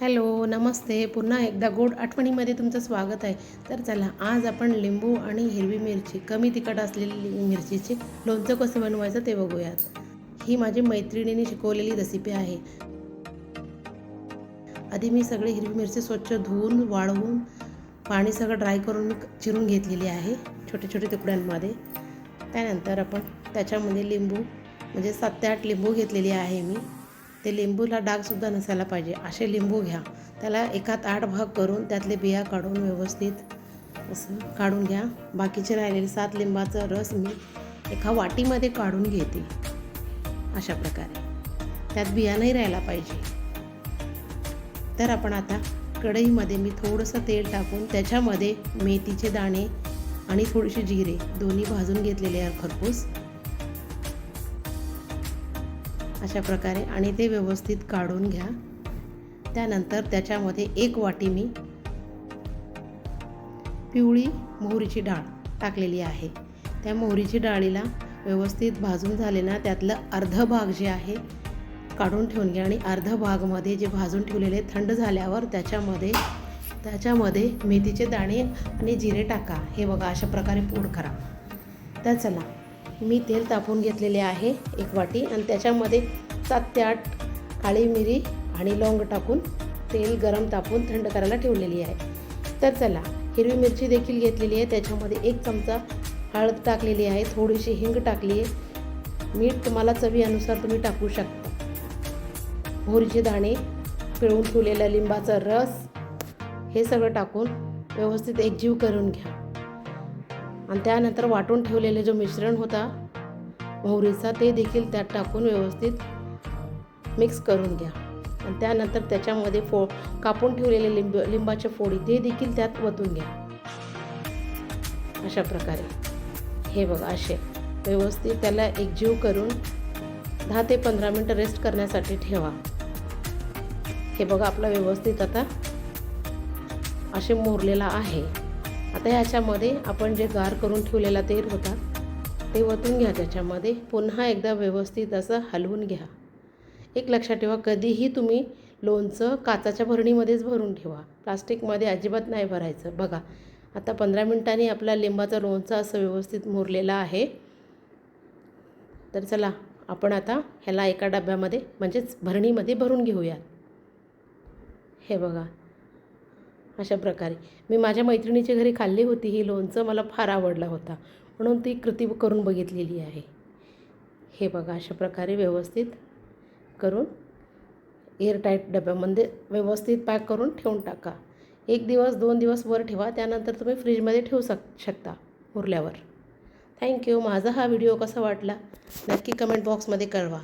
Hello नमस्ते. पुन्हा एकदा गोड आठवणीमध्ये तुमचं स्वागत आहे. तर चला आज आपण लिंबू आणि हिरवी मिरची कमी तिखट असलेली मिरचीचे लोणचं कसं बनवायचं ते बघूयात. ही माझी मैत्रिणीने शिकवलेली रेसिपी आहे. आधी मी सगळी हिरवी मिरची स्वच्छ धुवून वाळवून पाणी सगळं ड्राय करून चिरून घेतलेली आहे छोटे छोटे तुकड्यांमध्ये. त्यानंतर आपण त्याच्यामध्ये लिंबू म्हणजे सात ते आठ लिंबू घेतलेली आहे मी. ते लिंबूला डागसुद्धा नसायला पाहिजे. असे लिंबू घ्या. त्याला एकात आठ भाग करून त्यातले बिया काढून व्यवस्थित असं काढून घ्या. बाकीचे राहिलेले सात लिंबाचा रस मी एका वाटीमध्ये काढून घेते. अशा प्रकारे. त्यात बिया नाही राहायला पाहिजे. तर आपण आता कढईमध्ये मी थोडंसं तेल टाकून त्याच्यामध्ये मेथीचे दाणे आणि थोडीशी जिरे दोन्ही भाजून घेतलेले आहे खरपूस. अशा प्रकारे आणि ते व्यवस्थित काढून घ्या. त्यानंतर त्याच्यामध्ये एक वाटी मी पिवळी मोहरीची डाळ टाकलेली आहे. त्या मोहरीची डाळीला व्यवस्थित भाजून झाले ना त्यातलं अर्ध भाग जे आहे काढून ठेवून घ्या आणि अर्ध भागमध्ये जे भाजून ठेवलेले थंड झाल्यावर त्याच्यामध्ये त्याच्यामध्ये मेथीचे दाणे आणि जिरे टाका. हे बघा अशा प्रकारे पूड करा. तर चला मी तेल तापून घेतलेले आहे एक वाटी आणि त्याच्यामध्ये सात ते आठ काळी मिरी आणि लवंग टाकून तेल गरम तापून थंड करायला ठेवलेली आहे. तर चला हिरवी मिरची देखील घेतलेली आहे. त्याच्यामध्ये एक चमचा हळद टाकलेली आहे. थोडीशी हिंग टाकली आहे. मीठ तुम्हाला चवीनुसार तुम्ही टाकू शकता. भोरीचे दाणे पिळून ठेवलेला लिंबाचा रस हे सगळं टाकून व्यवस्थित एकजीव करून घ्या. आणि त्यानंतर वाटून ठेवलेले जो मिश्रण होता मोहरीचा ते देखील त्यात टाकून व्यवस्थित मिक्स करून घ्या. आणि त्यानंतर त्याच्यामध्ये फो कापून ठेवलेले लिंब लिंबाच्या फोडी ते देखील त्यात वतून घ्या. अशा प्रकारे. हे बघा असे. व्यवस्थित त्याला एकजीव करून दहा ते पंधरा मिनटं रेस्ट करण्यासाठी ठेवा. हे बघा आपला व्यवस्थित आता असे मोरलेला आहे. आता ह्याच्यामध्ये आपण जे गार करून ठेवलेला तेल होता ते वतून घ्या त्याच्यामध्ये. पुन्हा एकदा व्यवस्थित असं हलवून घ्या. एक लक्षात ठेवा कधीही तुम्ही लोणचं काचाच्या भरणीमध्येच भरून ठेवा. प्लास्टिकमध्ये अजिबात नाही भरायचं. बघा आता पंधरा मिनटांनी आपला लिंबाचं लोणचं असं व्यवस्थित मुरलेलं आहे. तर चला आपण आता ह्याला एका डब्यामध्ये म्हणजेच भरणीमध्ये भरून घेऊयात. हे बघा अशा प्रकारे. मी माझ्या मैत्रिणीच्या घरी खाल्ली होती. ही लोणचं मला फार आवडला होता. म्हणून ती कृती करून बघितलेली आहे. हे बघा अशा प्रकारे व्यवस्थित करून एअरटाईट डब्यामध्ये व्यवस्थित पॅक करून ठेवून टाका. एक दिवस दोन दिवस वर ठेवा. त्यानंतर तुम्ही फ्रीजमध्ये ठेवू शक शकता उरल्यावर. थँक्यू माझा हा व्हिडिओ कसा वाटला नक्की कमेंट बॉक्समध्ये कळवा.